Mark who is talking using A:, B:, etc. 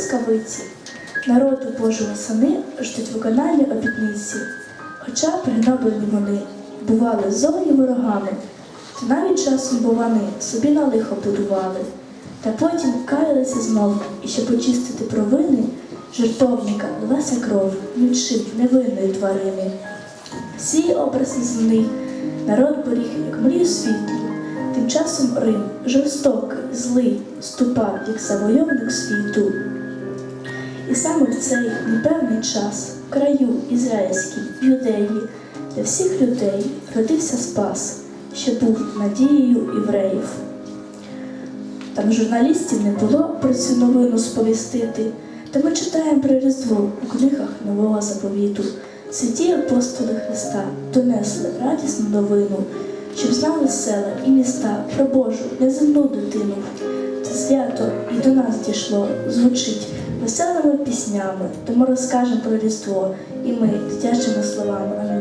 A: блискавиці. Народу Божого сини ждуть виконання обітниці. Хоча пригноблені вони бували зовні ворогами, то навіть часом бувани собі на лихо будували. Та потім каялися знову, і щоб очистити провини, жертовника лилася кров, нічим невинної тварини. Свій образ земний народ беріг, як мрію світу. Тим часом Рим жорстокий, злий, ступав, як завойовник світу. І саме в цей непевний час в краю ізраїльській, юдеї, для всіх людей родився Спас, що був надією євреїв. Там журналістів не було про цю новину сповістити, та ми читаємо про Різдво у книгах Нового заповіту. Святі апостоли Христа донесли радісну новину, щоб знали села і міста про Божу неземну дитину. Це свято і до нас дійшло, звучить веселими піснями, тому розкажемо про Різдво, і ми дитячими словами.